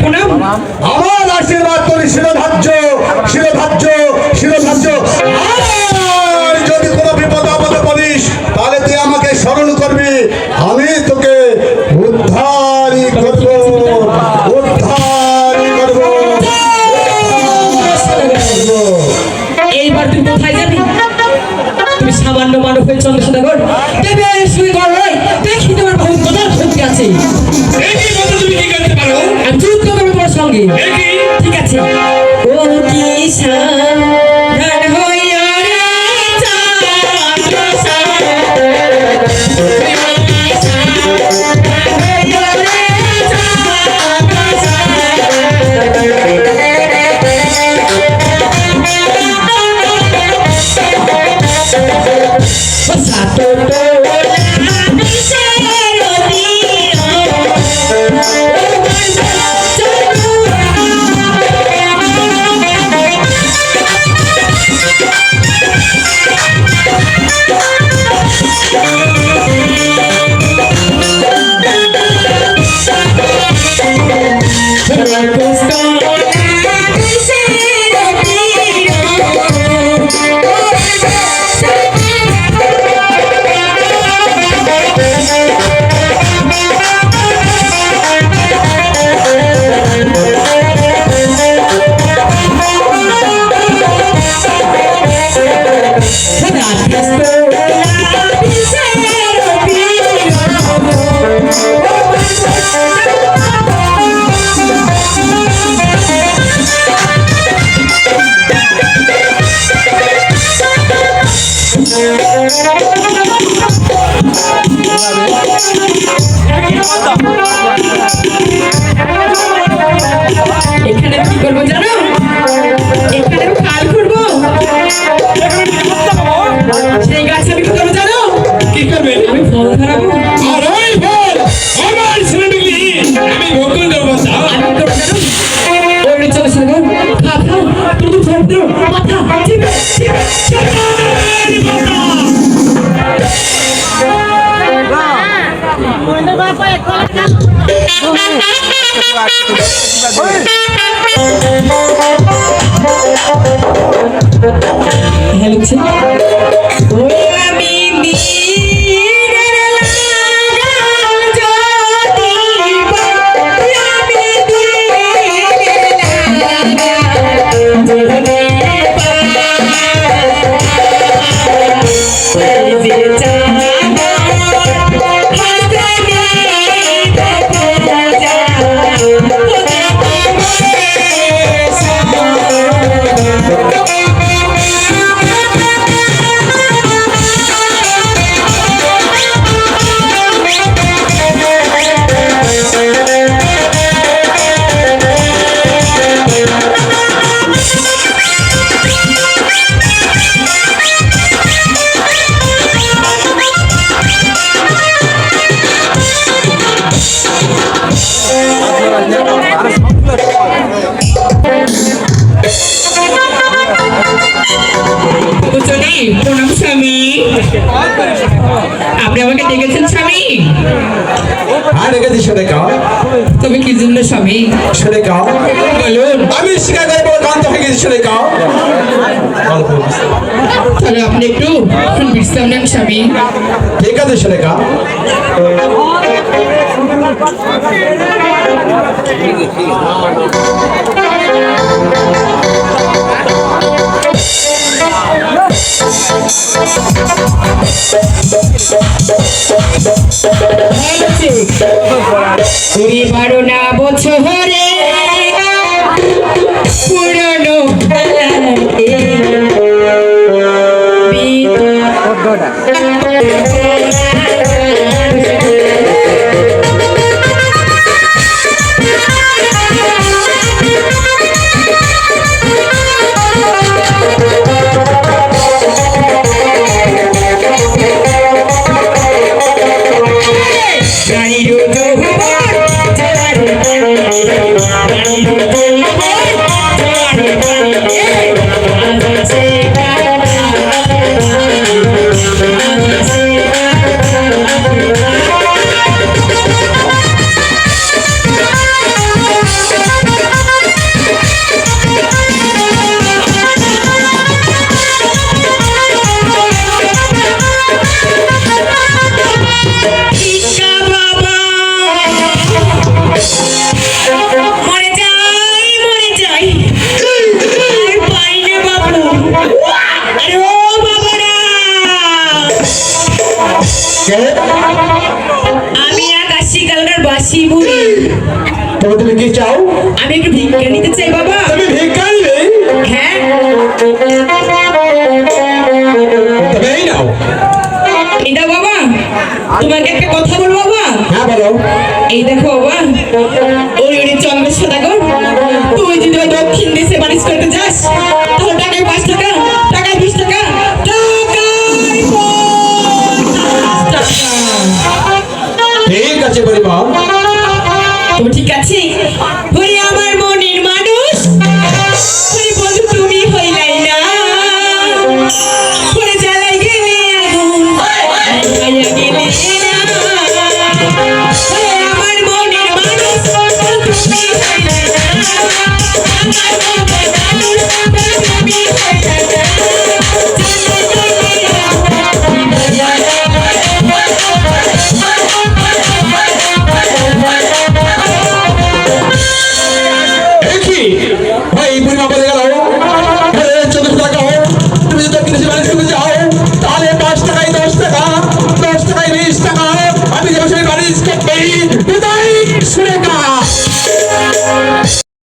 প্রণাম। আমার আশীর্বাদ করি শিরোধার্য শিরোধার্য শিরোধার্য। আর যদি কোনো বিপদ আপদে পড়িস তাহলে তুই আমাকে স্মরণ করবি। আমি তোকে উদ্ধারই করব উদ্ধারই করব। এইবার তুই কোথায় যাবি? তুমি সামান্য মানব হয়ে চন্দ্রসদাগর দেবে শুয়ে গড় নয় দেখি তোমার বহুত কথা শক্তি আছে আমি যুদ্ধ করব তোমার সঙ্গে? ঠিক আছে। ও কি ধান এখানে কি করব জানো? এখানে খাল করব সেই গাছ আমি কি করব জানো? কি করবে? আমি ফল ধরাবো। আর ওই ফল আমার ছেলেগুলি আমি ভোগ দেবো আমি করব জানো? ওরে চলে চলে খা খা তুমি ফল ধরো মাথা চিপে চিপে হ্যালো ওই আমি দিনের চলি প্রণাম স্বামী। আপনি আমাকে ডেকেছেন স্বামী? আর রেখে দিস সেটা কাও তবে কি জন্য স্বামী? সেটা কাও বলুন আমি স্বীকার করে বলে কান্ত হয়ে গেছি সেটা কাও তাহলে আপনি একটু বিশ্রাম নেন স্বামী। ঠিক আছে সেটা কাও কুড়ি বারো না বছরে তবে তুমি কি চাও? আমি একটু ভিক্ষা নিতে চাই বাবা। তুমি ভিক্ষা নিবে? হ্যাঁ। তবে এই নাও। এটা বাবা। তোমাকে একটা কথা বলব বাবা। হ্যাঁ বলো। এই দেখো বাবা। ওই ওই চন্দ্র সদাগর। তুই যদি ওই দক্ষিণ দেশে বাণিজ্য করতে যাস তাহলে টাকায় পাঁচ টাকা টাকায় বিশ টাকা। ঠিক আছে পরিমা ঠিক আছে? ওরে আমার মনের মানুষ।